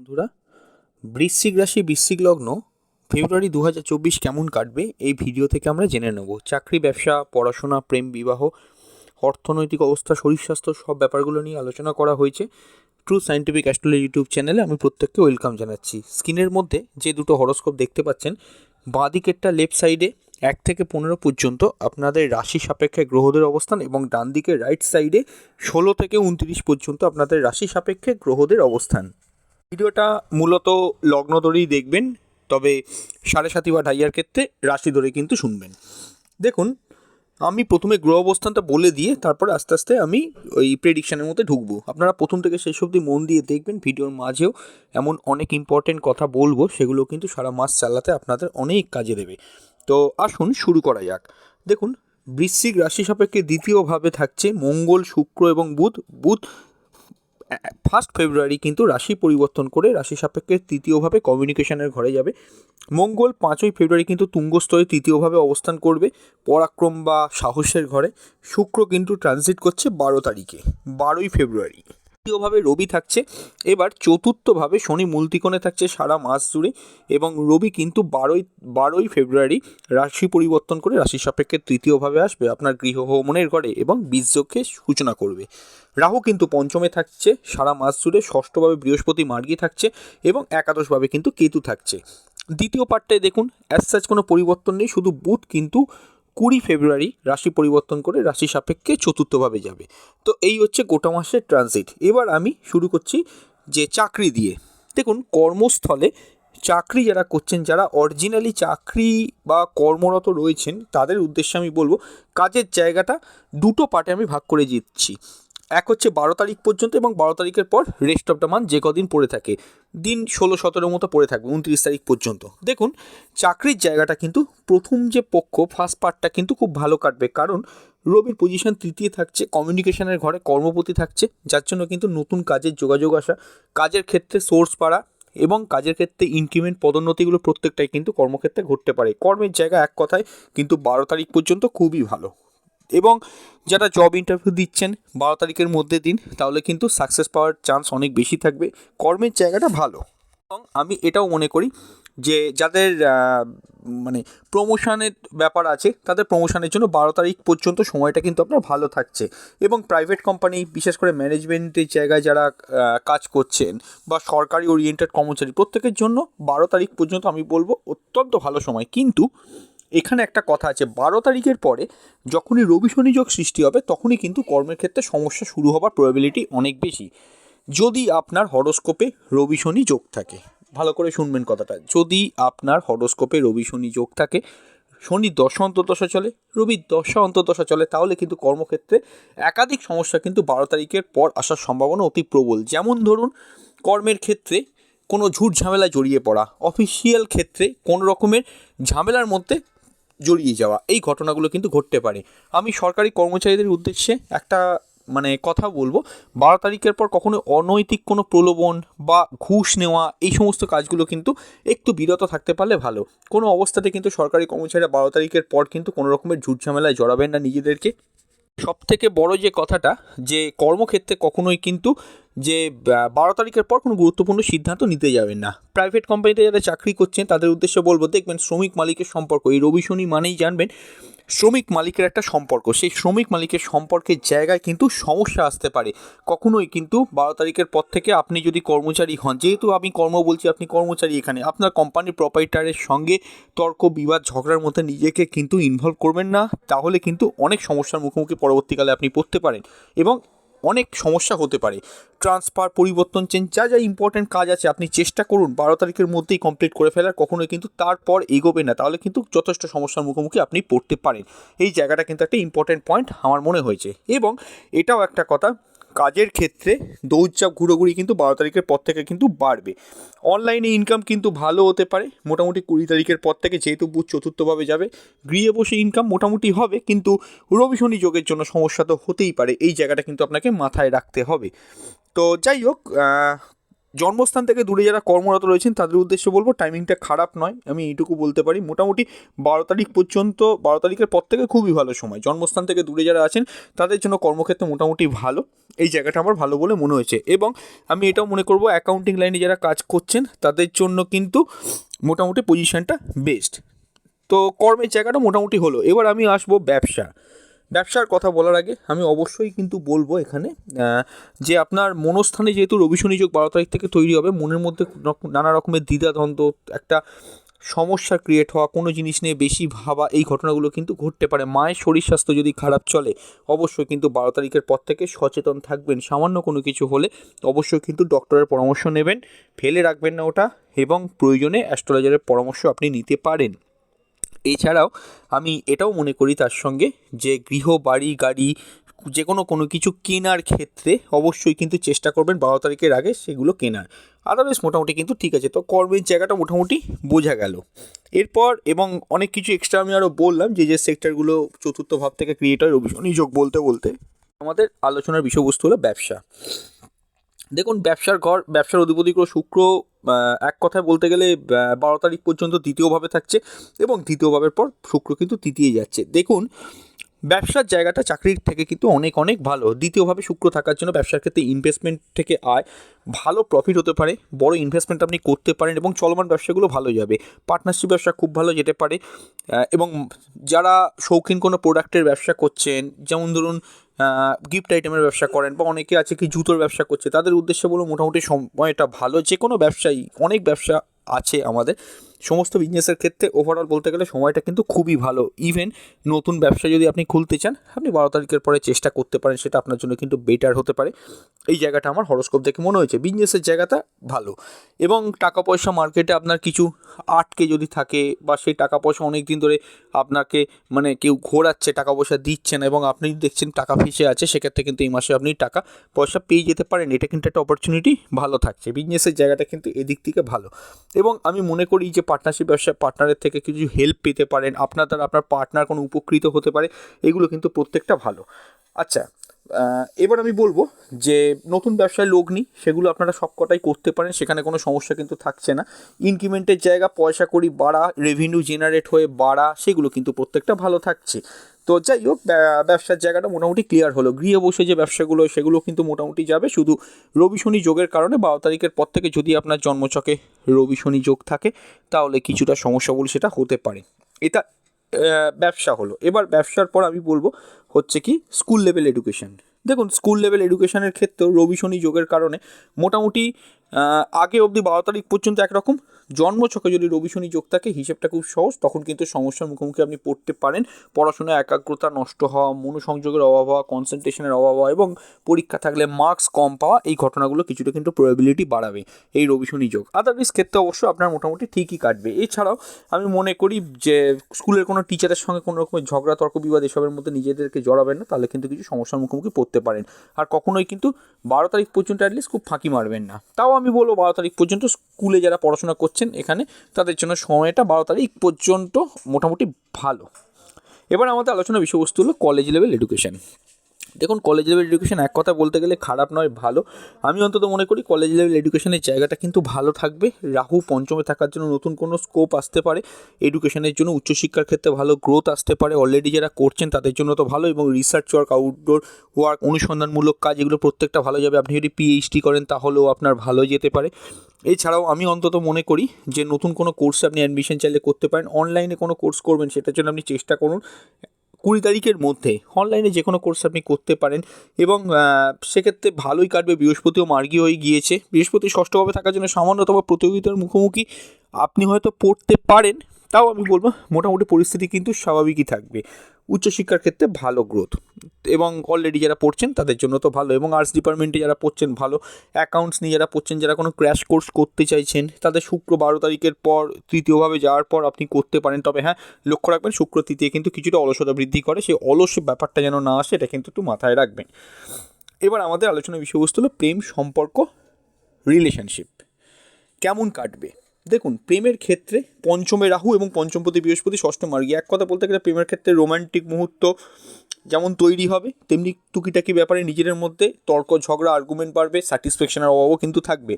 বন্ধুরা, বৃশ্চিক রাশি, বৃশ্চিক লগ্ন, ফেব্রুয়ারি দু হাজার চব্বিশ কেমন কাটবে এই ভিডিও থেকে আমরা জেনে নেব। চাকরি, ব্যবসা, পড়াশোনা, প্রেম, বিবাহ, অর্থনৈতিক অবস্থা, শরীর স্বাস্থ্য, সব ব্যাপারগুলো নিয়ে আলোচনা করা হয়েছে। ট্রু সায়েন্টিফিক অ্যাস্ট্রোলজি ইউটিউব চ্যানেলে আমি প্রত্যেককে ওয়েলকাম জানাচ্ছি। স্ক্রিনের মধ্যে যে দুটো হরস্কোপ দেখতে পাচ্ছেন, বাঁ দিকেরটা লেফট সাইডে এক থেকে পনেরো পর্যন্ত আপনাদের রাশি সাপেক্ষে গ্রহদের অবস্থান এবং ডান দিকে রাইট সাইডে ষোলো থেকে উনত্রিশ পর্যন্ত আপনাদের রাশি সাপেক্ষে গ্রহদের অবস্থান। ভিডিওটা মূলত লগ্ন ধরেই দেখবেন, তবে সাড়ে সাতি বা ঢাইয়ার ক্ষেত্রে রাশি ধরে কিন্তু শুনবেন। দেখুন, আমি প্রথমে গ্রহ অবস্থানটা বলে দিয়ে তারপর আস্তে আস্তে আমি ওই প্রেডিকশানের মধ্যে ঢুকবো। আপনারা প্রথম থেকে শেষ অবধি মন দিয়ে দেখবেন, ভিডিওর মাঝেও এমন অনেক ইম্পর্টেন্ট কথা বলব, সেগুলো কিন্তু সারা মাস চালাতে আপনাদের অনেক কাজে দেবে। তো আসুন শুরু করা যাক। দেখুন, বৃশ্চিক রাশি সাপেক্ষে দ্বিতীয়ভাবে থাকছে মঙ্গল, শুক্র এবং বুধ। বুধ ফার্স্ট ফেব্রুয়ারি কিন্তু রাশি পরিবর্তন করে রাশি সাপেক্ষে তৃতীয়ভাবে কমিউনিকেশনের ঘরে যাবে। মঙ্গল পাঁচই ফেব্রুয়ারি কিন্তু তুঙ্গস্তরে তৃতীয়ভাবে অবস্থান করবে পরাক্রম বা সাহসের ঘরে। শুক্র কিন্তু ট্রানজিট করছে বারো তারিখে, বারোই ফেব্রুয়ারি তৃতীয়ভাবে রবি থাকছে, এবার চতুর্থভাবে শনি মূলতিকোণে থাকছে সারা মাস জুড়ে এবং রবি কিন্তু বারোই বারোই ফেব্রুয়ারি রাশি পরিবর্তন করে রাশি সাপেক্ষে তৃতীয়ভাবে আসবে, আপনার গৃহ ভ্রমণের ঘরে এবং বীর্যকে সূচনা করবে। রাহু কিন্তু পঞ্চমে থাকছে সারা মাস জুড়ে, ষষ্ঠভাবে বৃহস্পতি মার্গী থাকছে এবং একাদশভাবে কিন্তু কেতু থাকছে। দ্বিতীয় পার্টটায় দেখুন অ্যাজ সাচ কোনো পরিবর্তন নেই, শুধু বুধ কিন্তু কুড়ি ফেব্রুয়ারি রাশি পরিবর্তন করে রাশি সাপেক্ষে চতুর্থভাবে যাবে। তো এই হচ্ছে গোটা মাসের ট্রানজিট এবার আমি শুরু করছি যে চাকরি দিয়ে। দেখুন, কর্মস্থলে চাকরি যারা করছেন, যারা অরিজিনালি চাকরি বা কর্মরত রয়েছেন, তাদের উদ্দেশ্যে আমি বলব, কাজের জায়গাটা দুটো পার্টে আমি ভাগ করে দিচ্ছি। এক হচ্ছে বারো তারিখ পর্যন্ত এবং বারো তারিখের পর রেস্ট অফ দ্য মান্থ যে কদিন পড়ে থাকে। দিন ষোলো, সতেরো মতো পড়ে থাকবে, উনত্রিশ তারিখ পর্যন্ত। দেখুন, চাকরির জায়গাটা কিন্তু প্রথম যে পক্ষ ফার্স্ট পার্টটা কিন্তু খুব ভালো কাটবে। কারণ রবির পজিশন তৃতীয় থাকছে কমিউনিকেশনের ঘরে কর্মপতি থাকছে, যার জন্য কিন্তু নতুন কাজের যোগাযোগ আসা, কাজের ক্ষেত্রে সোর্স পাড়া এবং কাজের ক্ষেত্রে ইনক্রিমেন্ট পদোন্নতিগুলো প্রত্যেকটাই কিন্তু কর্মক্ষেত্রে ঘটতে পারে। কর্মের জায়গা এক কথায়, কিন্তু বারো তারিখ পর্যন্ত খুবই ভালো। এবং যারা জব ইন্টারভিউ দিচ্ছেন বারো তারিখের মধ্যে দিন, তাহলে কিন্তু সাকসেস পাওয়ার চান্স অনেক বেশি থাকবে। কর্মের জায়গাটা ভালো। এবং আমি এটাও মনে করি যে যাদের মানে প্রমোশনের ব্যাপার আছে, তাদের প্রমোশনের জন্য বারো তারিখ পর্যন্ত সময়টা কিন্তু আপনার ভালো থাকছে। এবং প্রাইভেট কোম্পানি বিশেষ করে ম্যানেজমেন্টের জায়গায় যারা কাজ করছেন বা সরকারি ওরিয়েন্টেড কর্মচারী, প্রত্যেকের জন্য বারো তারিখ পর্যন্ত আমি বলব অত্যন্ত ভালো সময়। কিন্তু এখানে একটা কথা আছে, বারো তারিখের পরে যখনই রবি শনি যোগ সৃষ্টি হবে, তখনই কিন্তু কর্মের ক্ষেত্রে সমস্যা শুরু হবার প্রবাবিলিটি অনেক বেশি। যদি আপনার হরোস্কোপে রবি শনি যোগ থাকে, ভালো করে শুনবেন কথাটা, যদি আপনার হরোস্কোপে রবি শনি যোগ থাকে, শনি দশা অন্তর্দশা চলে রবির দশা অন্তর্দশা চলে, তাহলে কিন্তু কর্মক্ষেত্রে একাধিক সমস্যা কিন্তু বারো তারিখের পর আসার সম্ভাবনা অতি প্রবল। যেমন ধরুন, কর্মের ক্ষেত্রে কোনো ঝুট ঝামেলায় জড়িয়ে পড়া অফিসিয়াল ক্ষেত্রে কোনো রকমের ঝামেলার মধ্যে জড়িয়ে যাওয়া। এই ঘটনাগুলো কিন্তু ঘটতে পারে। আমি সরকারি কর্মচারীদের উদ্দেশ্যে একটা মানে কথা বলব। বারো তারিখের পর কখনো অনৈতিক কোনো প্রলোভন বা ঘুষ নেওয়া, এই সমস্ত কাজগুলো কিন্তু একটু বিরত থাকতে পারলে ভালো। কোনো অবস্থাতে কিন্তু সরকারি কর্মচারীরা বারো তারিখের পর কিন্তু কোনো রকমের ঝুট ঝামেলায় জড়াবেন না নিজেদেরকে। সব থেকে বড় যে কথাটা, যে কর্মক্ষেত্রে কখনোই কিন্তু যে বারো তারিখের পর কোনো গুরুত্বপূর্ণ সিদ্ধান্ত নিতে যাবেন না। প্রাইভেট কোম্পানিতে যারা চাকরি করছেন, তাদের উদ্দেশ্যে বলব, দেখবেন শ্রমিক মালিকের সম্পর্ক, এই রবি শনি মানেই জানবেন শ্রমিক মালিকের একটা সম্পর্ক। সেই শ্রমিক মালিকের সম্পর্কের জায়গায় কিন্তু সমস্যা আসতে পারে। কখনোই কিন্তু বারো তারিখের পর থেকে আপনি যদি কর্মচারী হন, যেহেতু আমি কর্ম বলছি, আপনি কর্মচারী এখানে। আপনার কোম্পানির প্রপাইটারের সঙ্গে তর্ক, বিবাদ, ঝগড়ার মধ্যে নিজেকে কিন্তু ইনভলভ করবেন না। তাহলে কিন্তু অনেক সমস্যার মুখোমুখি পরবর্তীকালে আপনি পড়তে পারেন। এবং অনেক সমস্যা হতে পারে। ট্রান্সফার পরিবর্তন চেঞ্জ যা যা ইম্পর্টেন্ট কাজ আছে, আপনি চেষ্টা করুন বারো তারিখের মধ্যেই কমপ্লিট করে ফেলার, কখনোই কিন্তু তারপর এগোবে না। তাহলে কিন্তু যথেষ্ট সমস্যার মুখোমুখি আপনি পড়তে পারেন। এই জায়গাটা কিন্তু একটা ইম্পর্টেন্ট পয়েন্ট আমার মনে হয়েছে। এবং এটাও একটা কথা কাজের ক্ষেত্রে দৌড়চাপ ঘুরোঘুরি কিন্তু বারো তারিখের পর থেকে কিন্তু বাড়বে। অনলাইনে ইনকাম কিন্তু ভালো হতে পারে, মোটামুটি কুড়ি তারিখের পর থেকে যেহেতু বুধ চতুর্থভাবে যাবে, গৃহে বসে ইনকাম মোটামুটি হবে, কিন্তু রবি শনি যোগের জন্য সমস্যা তো হতেই পারে, এই জায়গাটা কিন্তু আপনাকে মাথায় রাখতে হবে। তো যাই হোক জন্মস্থান থেকে দূরে যারা কর্মরত রয়েছেন, তাদের উদ্দেশ্যে বলব টাইমিংটা খারাপ নয়। আমি এইটুকু বলতে পারি। মোটামুটি বারো তারিখ পর্যন্ত, বারো তারিখের পর থেকে খুবই ভালো সময়। জন্মস্থান থেকে দূরে যারা আছেন, তাদের জন্য কর্মক্ষেত্রে মোটামুটি ভালো। এই জায়গাটা আমার ভালো বলে মনে হয়েছে। এবং আমি এটাও মনে করব অ্যাকাউন্টিং লাইনে যারা কাজ করছেন, তাদের জন্য কিন্তু মোটামুটি পজিশানটা বেস্ট তো কর্মের জায়গাটা মোটামুটি হলো। এবার আমি আসব ব্যবসা। ব্যবসার কথা বলার আগে আমি অবশ্যই কিন্তু বলব এখানে যে আপনার মনস্থানে যেহেতু রবি শনি যোগ বারো তারিখ থেকে তৈরি হবে, মনের মধ্যে নানা রকমের দ্বিধাদ্বন্দ্ব, একটা সমস্যা ক্রিয়েট হওয়া, কোনো জিনিস নিয়ে বেশি ভাবা, এই ঘটনাগুলো কিন্তু ঘটতে পারে। মায়ের শরীর স্বাস্থ্য যদি খারাপ চলে, অবশ্যই কিন্তু বারো তারিখের পর থেকে সচেতন থাকবেন। সামান্য কোনো কিছু হলে অবশ্যই কিন্তু ডক্টরের পরামর্শ নেবেন, ফেলে রাখবেন না ওটা, এবং প্রয়োজনে অ্যাস্ট্রোলজারের পরামর্শ আপনি নিতে পারেন। এছাড়াও আমি এটাও মনে করি তার সঙ্গে যে গৃহ, বাড়ি, গাড়ি, যে কোনো কোনো কিছু কেনার ক্ষেত্রে অবশ্যই কিন্তু চেষ্টা করবেন বারো তারিখের আগে সেগুলো কেনার। আদারওয়াইজ মোটামুটি কিন্তু ঠিক আছে। তো কর্মের জায়গাটা মোটামুটি বোঝা গেল। এরপর এবং অনেক কিছু এক্সট্রা আমি আরও বললাম যে যে সেক্টরগুলো চতুর্থ ভাব থেকে ক্রিয়েট হয় রবি যোগ বলতে বলতে আমাদের আলোচনার বিষয়বস্তু হলো ব্যবসা। দেখুন ব্যবসার ঘর, ব্যবসার অধিপতি শুক্র এক কথায় বলতে গেলে বারো তারিখ পর্যন্ত দ্বিতীয়ভাবে থাকছে এবং দ্বিতীয়ভাবের পর শুক্র কিন্তু তৃতীয় যাচ্ছে। দেখুন, ব্যবসার জায়গাটা চাকরির থেকে কিন্তু অনেক অনেক ভালো। দ্বিতীয়ভাবে শুক্র থাকার জন্য ব্যবসার ক্ষেত্রে ইনভেস্টমেন্ট থেকে আয় ভালো প্রফিট হতে পারে, বড় ইনভেস্টমেন্ট আপনি করতে পারেন এবং চলমান ব্যবসাগুলো ভালো যাবে। পার্টনারশিপ ব্যবসা খুব ভালো যেতে পারে এবং যারা শৌখিন কোনো প্রোডাক্টের ব্যবসা করছেন, যেমন ধরুন গিফট আইটেমের ব্যবসা করেন বা অনেকে আছে কি জুতোর ব্যবসা করছে, তাদের উদ্দেশ্যে বলো মোটামুটি সময়টা ভালো। যে কোনো ব্যবসায়ী, অনেক ব্যবসা আছে আমাদের। সমস্ত বিজনেসের ক্ষেত্রে ওভারঅল বলতে গেলে সময়টা কিন্তু খুবই ভালো। ইভেন নতুন ব্যবসা যদি আপনি খুলতে চান, আপনি বারো তারিখের পরে চেষ্টা করতে পারেন, সেটা আপনার জন্য কিন্তু বেটার হতে পারে। এই জায়গাটা আমার হরস্কোপ দেখে মনে হয়েছে। বিজনেসের জায়গাটা ভালো। এবং টাকা পয়সা মার্কেটে আপনার কিছু আটকে যদি থাকে বা সেই টাকা পয়সা অনেক দিন ধরে আপনাকে মানে কেউ ঘোরাচ্ছে টাকা পয়সা দিচ্ছে না এবং আপনি দেখছেন টাকা ফেসে আছে, সেক্ষেত্রে কিন্তু এই মাসে আপনি টাকা পয়সা পেয়ে যেতে পারেন। এটা কিন্তু একটা অপরচুনিটি ভালো থাকছে। বিজনেসের জায়গাটা কিন্তু এদিক থেকে ভালো। এবং আমি মনে করি যে পার্টনারশিপ ব্যবসা পার্টনারের থেকে কিছু হেল্প পেতে পারেন। আপনার দ্বারা আপনার পার্টনার কোনো উপকৃত হতে পারে, এগুলো কিন্তু প্রত্যেকটা ভালো। আচ্ছা এবার আমি বলব যে নতুন ব্যবসায় লগ্নি সেগুলো আপনারা সবকটাই করতে পারেন, সেখানে কোনো সমস্যা কিন্তু থাকছে না। ইনক্রিমেন্টের জায়গা, পয়সা করি বাড়া রেভিনিউ জেনারেট হয়ে বাড়া, সেগুলো কিন্তু প্রত্যেকটা ভালো থাকছে। তো যাই হোক ব্যবসার জায়গাটা মোটামুটি ক্লিয়ার হলো। গৃহে বসে যে ব্যবসাগুলো, সেগুলো কিন্তু মোটামুটি যাবে। শুধু রবি শনি যোগের কারণে বারো তারিখের পর থেকে যদি আপনার জন্মচকে রবি শনি যোগ থাকে, তাহলে কিছুটা সমস্যা বলে সেটা হতে পারে। এটা ব্যবসা হলো। এবার ব্যবসার পর আমি বলব হচ্ছে কি স্কুল লেভেল এডুকেশন দেখুন স্কুল লেভেল এডুকেশনের ক্ষেত্রেও রবি শনি যোগের কারণে মোটামুটি আগে অবধি বারো তারিখ পর্যন্ত একরকম। জন্মছকে যদি রবি শনি যোগ থাকে, হিসেবটা খুব সহজ, তখন কিন্তু সমস্যার মুখোমুখি আপনি পড়তে পারেন। পড়াশোনায় একাগ্রতা নষ্ট হওয়া, মনোসংযোগের অভাব হওয়া কনসেন্ট্রেশনের অভাব হওয়া এবং পরীক্ষা থাকলে মার্কস কম পাওয়া, এই ঘটনাগুলো কিছুটা কিন্তু প্রবাবিলিটি বাড়াবে এই রবি শনি যোগ। আদারওয়াইজ ক্ষেত্রে অবশ্য আপনার মোটামুটি ঠিকই কাটবে। এছাড়াও আমি মনে করি যে, স্কুলের কোনো টিচারের সঙ্গে কোনো রকমের ঝগড়া তর্ক বিবাদ এসবের মধ্যে নিজেদেরকে জড়াবেন না, তাহলে কিন্তু কিছু সমস্যার মুখোমুখি পড়তে পারেন। আর কখনোই কিন্তু বারো তারিখ পর্যন্ত অ্যাটলিস্ট খুব ফাঁকি মারবেন না। তাও আমি বলব বারো তারিখ পর্যন্ত স্কুলে যারা পড়াশোনা করছেন এখানে, তাদের জন্য সময়টা বারো তারিখ পর্যন্ত মোটামুটি ভালো। এবার আমাদের আলোচনা বিষয়বস্তু হলো কলেজ লেভেল এডুকেশন দেখুন কলেজ লেভেল এডুকেশন এক কথা বলতে গেলে খারাপ নয়, ভালো। আমি অন্তত মনে করি কলেজ লেভেল এডুকেশনের জায়গাটা কিন্তু ভালো থাকবে। রাহু পঞ্চমে থাকার জন্য নতুন কোনো স্কোপ আসতে পারে। এডুকেশনের জন্য উচ্চশিক্ষার ক্ষেত্রে ভালো গ্রোথ আসতে পারে। অলরেডি যারা করছেন, তাদের জন্য তো ভালো এবং রিসার্চ ওয়ার্ক আউটডোর ওয়ার্ক অনুসন্ধানমূলক কাজ, এগুলো প্রত্যেকটা ভালো যাবে। আপনি যদি পিএইচডি করেন, তাহলেও আপনার ভালো যেতে পারে। এছাড়াও আমি অন্তত মনে করি যে নতুন কোনো কোর্সে আপনি অ্যাডমিশন চাইলে করতে পারেন। অনলাইনে কোনো কোর্স করবেন, সেটার জন্য আপনি চেষ্টা করুন। কুড়ি তারিখের মধ্যে অনলাইনে যে কোনো কোর্স আপনি করতে পারেন এবং সেক্ষেত্রে ভালোই কাটবে। বৃহস্পতিও মার্গী হয়ে গিয়েছে। বৃহস্পতি ষষ্ঠভাবে থাকার জন্য সামান্যতম প্রতিযোগিতার মুখোমুখি আপনি হয়তো পড়তে পারেন, তাও আমি বলব মোটামুটি পরিস্থিতি কিন্তু স্বাভাবিকই থাকবে। উচ্চশিক্ষার ক্ষেত্রে ভালো গ্রোথ এবং অলরেডি যারা পড়ছেন তাদের জন্য তো ভালো। এবং আর্টস ডিপার্টমেন্টে যারা পড়ছেন ভালো। অ্যাকাউন্টস নিয়ে যারা পড়ছেন, যারা কোনো ক্র্যাশ কোর্স করতে চাইছেন, তাদের শুক্র বারো তারিখের পর তৃতীয়ভাবে যাওয়ার পর আপনি করতে পারেন। তবে হ্যাঁ লক্ষ্য রাখবেন, শুক্র তৃতীয় কিন্তু কিছুটা অলসতা বৃদ্ধি করে। সেই অলস ব্যাপারটা যেন না আসে, এটা কিন্তু একটু মাথায় রাখবেন। এবার আমাদের আলোচনার বিষয়বস্তু হলো প্রেম সম্পর্ক রিলেশনশিপ কেমন কাটবে? দেখুন, প্রেমের ক্ষেত্রে পঞ্চমে রাহু এবং পঞ্চমপতি বৃহস্পতি, ষষ্ঠ মার্গী। এক কথা বলতে গেলে প্রেমের ক্ষেত্রে রোমান্টিক মুহূর্ত যেমন তৈরি হবে, তেমনি টুকিটাকি ব্যাপারে নিজেদের মধ্যে তর্ক, ঝগড়া আর্গুমেন্ট বাড়বে স্যাটিসফ্যাকশনের অভাবও কিন্তু থাকবে।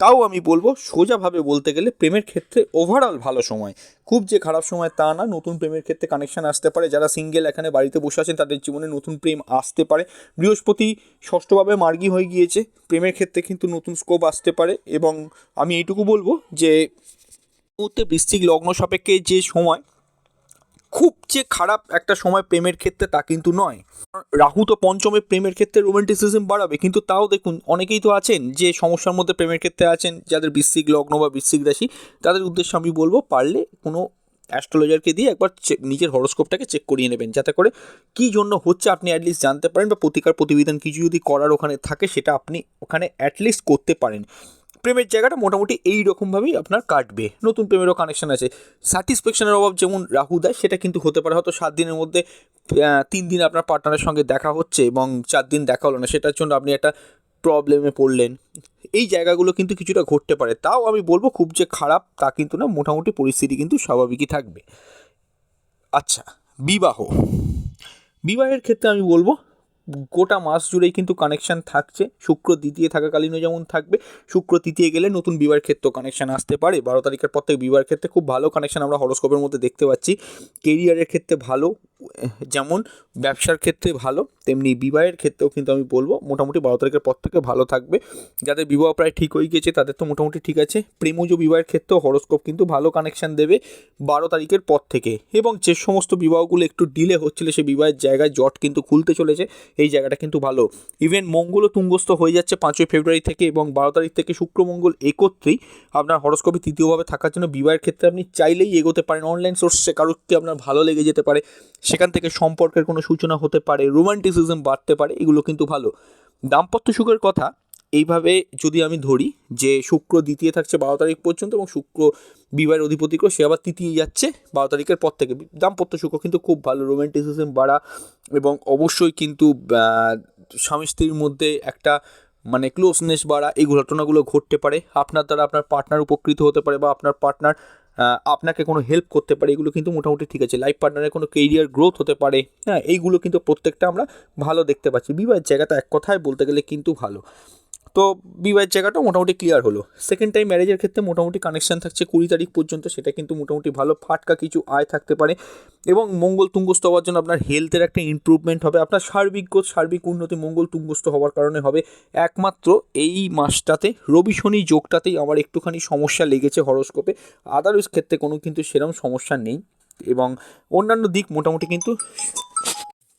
তাও আমি বলব, সোজাভাবে বলতে গেলে প্রেমের ক্ষেত্রে ওভারঅল ভালো সময়। খুব যে খারাপ সময় তা না, নতুন প্রেমের ক্ষেত্রে কানেকশন আসতে পারে। যারা সিঙ্গেল এখানে বাড়িতে বসে আছেন, তাদের জীবনে নতুন প্রেম আসতে পারে। বৃহস্পতি ষষ্ঠভাবে মার্গী হয়ে গিয়েছে। প্রেমের ক্ষেত্রে কিন্তু নতুন স্কোপ আসতে পারে এবং আমি এইটুকু বলব যে, মুহূর্তে বৃশ্চিক লগ্ন সাপেক্ষে যে সময় খুব যে খারাপ একটা সময় প্রেমের ক্ষেত্রে তা কিন্তু নয়। রাহু তো পঞ্চমে প্রেমের ক্ষেত্রে রোমান্টিসিজম বাড়াবে, কিন্তু তাও দেখুন, অনেকেই তো আছেন যে সমস্যার মধ্যে প্রেমের ক্ষেত্রে আছেন, যাদের বৃশ্চিক লগ্ন বা বৃশ্চিক রাশি, তাদের উদ্দেশ্যে আমি বলব, পারলে কোনো অ্যাস্ট্রোলজারকে দিয়ে একবার নিজের হরোস্কোপটাকে চেক করিয়ে নেবেন, যাতে করে কী জন্য হচ্ছে আপনি অ্যাটলিস্ট জানতে পারেন বা প্রতিকার প্রতিবিধান কিছু যদি করার ওখানে থাকে, সেটা আপনি ওখানে অ্যাটলিস্ট করতে পারেন। প্রেমের জায়গাটা মোটামুটি এই রকমভাবেই আপনার কাটবে। নতুন প্রেমেরও কানেকশন আছে। স্যাটিসফ্যাকশনের অভাব যেমন রাহু দেয়, সেটা কিন্তু হতে পারে। হয়তো সাত দিনের মধ্যে তিন দিন আপনার পার্টনারের সঙ্গে দেখা হচ্ছে এবং চার দিন দেখা হলো না, সেটার জন্য আপনি একটা প্রবলেমে পড়লেন। এই জায়গাগুলো কিন্তু কিছুটা ঘটতে পারে। তাও আমি বলব, খুব যে খারাপ তা কিন্তু না, মোটামুটি পরিস্থিতি কিন্তু স্বাভাবিকই থাকবে। আচ্ছা বিবাহ। বিবাহের ক্ষেত্রে আমি বলব গোটা মাস জুড়েই কিন্তু কানেকশন থাকছে। শুক্র দ্বিতীয় থাকাকালীনও যেমন থাকবে, শুক্র তৃতীয় গেলে নতুন বিবাহের ক্ষেত্রেও কানেকশান আসতে পারে। বারো তারিখের পর থেকে বিবাহের ক্ষেত্রে খুব ভালো কানেকশান আমরা হরস্কোপের মধ্যে দেখতে পাচ্ছি। কেরিয়ারের ক্ষেত্রে ভালো, যেমন ব্যবসার ক্ষেত্রে ভালো, তেমনি বিবাহের ক্ষেত্রেও কিন্তু আমি বলব মোটামুটি বারো তারিখের পর থেকে ভালো থাকবে। যাদের বিবাহ প্রায় ঠিক হয়ে গেছে, তাদের তো মোটামুটি ঠিক আছে। প্রেমজ বিবাহের ক্ষেত্রেও হরস্কোপ কিন্তু ভালো কানেকশান দেবে বারো তারিখের পর থেকে। এবং যে সমস্ত বিবাহগুলো একটু ডিলে হচ্ছিল সেই বিবাহের জায়গায় জট কিন্তু খুলতে চলেছে। এই জায়গাটা কিন্তু ভালো। ইভেন মঙ্গলও তুঙ্গস্থ হয়ে যাচ্ছে পাঁচই ফেব্রুয়ারি থেকে এবং বারো তারিখ থেকে শুক্রমঙ্গল একত্রেই আপনার হরস্কোপে তৃতীয়ভাবে থাকার জন্য বিবাহের ক্ষেত্রে আপনি চাইলেই এগোতে পারেন। অনলাইন সোর্সে কারোরকে আপনার ভালো লেগে যেতে পারে। সেখান থেকে সম্পর্কের কোনো সূচনা হতে পারে। রোমান্টিসিজম বাড়তে পারে। এগুলো কিন্তু ভালো। দাম্পত্য সুখের কথা এইভাবে যদি আমি ধরি যে শুক্র দ্বিতীয় থাকছে বারো তারিখ পর্যন্ত এবং শুক্র বিবাহের অধিপতিক্র সে আবার তৃতীয় যাচ্ছে বারো তারিখের পর থেকে। দাম্পত্য শুক্র কিন্তু খুব ভালো রোমান্টিসিজম বাড়া এবং অবশ্যই কিন্তু স্বামী স্ত্রীর মধ্যে একটা মানে ক্লোজনেস বাড়া, এই ঘটনাগুলো ঘটতে পারে। আপনার দ্বারা আপনার পার্টনার উপকৃত হতে পারে বা আপনার পার্টনার আপনাকে কোনো হেল্প করতে পারে, এগুলো কিন্তু মোটামুটি ঠিক আছে। লাইফ পার্টনারের কোনো কেরিয়ার গ্রোথ হতে পারে হ্যাঁ এইগুলো কিন্তু প্রত্যেকটা আমরা ভালো দেখতে পাচ্ছি। বিবাহের জায়গাটা এক কথায় বলতে গেলে কিন্তু ভালো। তো বিবাহের জায়গাটা মোটামুটি ক্লিয়ার হলো। সেকেন্ড টাইম ম্যারেজের ক্ষেত্রে মোটামুটি কানেকশন থাকছে কুড়ি তারিখ পর্যন্ত, সেটা কিন্তু মোটামুটি ভালো, ফাটকা কিছু আয় থাকতে পারে। এবং মঙ্গল তুঙ্গস্থ হওয়ার জন্য আপনার হেলথের একটা ইমপ্রুভমেন্ট হবে, আপনার সার্বিক সার্বিক উন্নতি মঙ্গল তুঙ্গস্থ হওয়ার কারণে হবে। একমাত্র এই মাসটাতে, রবি শনি যোগটাতেই আমার একটুখানি সমস্যা লেগেছে হরস্কোপে আদারওয়াইজ ক্ষেত্রে কোনো কিন্তু সেরকম সমস্যা নেই। এবং অন্যান্য দিক মোটামুটি কিন্তু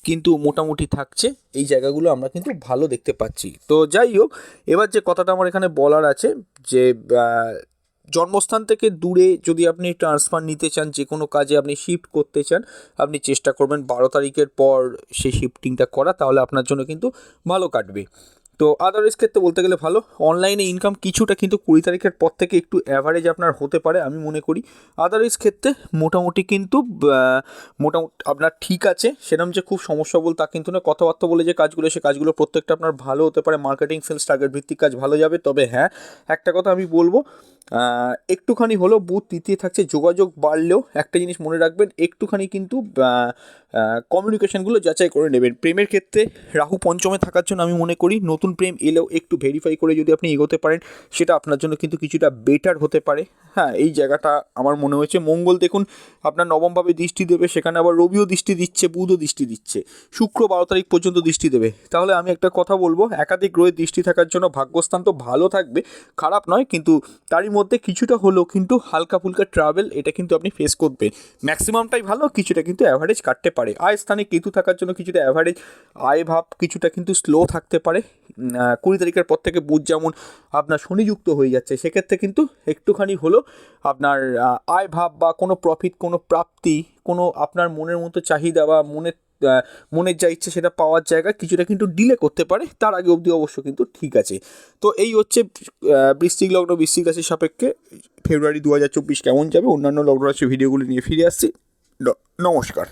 কিন্তু মোটামুটি থাকছে। এই জায়গাগুলো আমরা কিন্তু ভালো দেখতে পাচ্ছি। তো যাই হোক, এবার যে কথাটা আমার এখানে বলার আছে যে জন্মস্থান থেকে দূরে যদি আপনি ট্রান্সফার নিতে চান যে কোনো কাজে আপনি শিফট করতে চান, আপনি চেষ্টা করবেন বারো তারিখের পর সেই শিফটিংটা করা, তাহলে আপনার জন্য কিন্তু ভালো কাটবে। তো আদারওয়াইজ ক্ষেত্রে বলতে গেলে ভালো। অনলাইনে ইনকাম কিছুটা কিন্তু কুড়ি তারিখের পর থেকে একটু অ্যাভারেজ আপনার হতে পারে, আমি মনে করি। আদারওয়াইজ ক্ষেত্রে মোটামুটি কিন্তু মোটামুটি আপনার ঠিক আছে। সেরকম যে খুব সমস্যা বল তা কিন্তু না কথাবার্তা বলে যে কাজগুলো, সে কাজগুলো প্রত্যেকটা আপনার ভালো হতে পারে। মার্কেটিং সেলস টার্গেট ভিত্তিক কাজ ভালো যাবে। তবে হ্যাঁ একটা কথা আমি বলব একটুখানি হলো বুথ তৃতীয় থাকছে, যোগাযোগ বাড়লেও একটা জিনিস মনে রাখবেন, একটুখানি কিন্তু কমিউনিকেশনগুলো যাচাই করে নেবেন। প্রেমের ক্ষেত্রে রাহু পঞ্চমে থাকার জন্য আমি মনে করি, নতুন প্রেম এলেও একটু ভেরিফাই করে যদি আপনি এগোতে পারেন, সেটা আপনার জন্য কিন্তু কিছুটা বেটার হতে পারে। হ্যাঁ এই জায়গাটা আমার মনে হয়েছে। মঙ্গল দেখুন, আপনার নবমভাবে দৃষ্টি দেবে, সেখানে আবার রবিও দৃষ্টি দিচ্ছে, বুধও দৃষ্টি দিচ্ছে। শুক্র বারো তারিখ পর্যন্ত দৃষ্টি দেবে। তাহলে আমি একটা কথা বলব, একাধিক গ্রহের দৃষ্টি থাকার জন্য ভাগ্যস্থান তো ভালো থাকবে, খারাপ নয়, কিন্তু তারই মধ্যে কিছুটা হলেও কিন্তু হালকা ফুলকা ট্রাভেল এটা কিন্তু আপনি ফেস করবেন। ম্যাক্সিমামটাই ভালো, কিছুটা কিন্তু অ্যাভারেজ কাটতে পারে। আয় স্থানে কেতু থাকার জন্য কিছুটা অ্যাভারেজ আয় ভাব কিছুটা কিন্তু স্লো থাকতে পারে। কুড়ি তারিখের পর থেকে বুধ যেমন আপনার শনিযুক্ত হয়ে যাচ্ছে, সেক্ষেত্রে কিন্তু একটুখানি হলো আপনার আয় ভাব বা কোনো প্রফিট কোনো প্রাপ্তি, কোনো আপনার মনের মতো চাহিদা বা মনের মনের যা ইচ্ছে সেটা পাওয়ার জায়গা কিছুটা কিন্তু ডিলে করতে পারে, তার আগে অবধি অবশ্য কিন্তু ঠিক আছে। তো এই হচ্ছে বৃশ্চিক লগ্ন, বৃশ্চিক রাশির সাপেক্ষে ফেব্রুয়ারি দু হাজার চব্বিশ কেমন যাবে, অন্যান্য লগ্ন রাশির ভিডিওগুলি নিয়ে ফিরে আসছি। নমস্কার।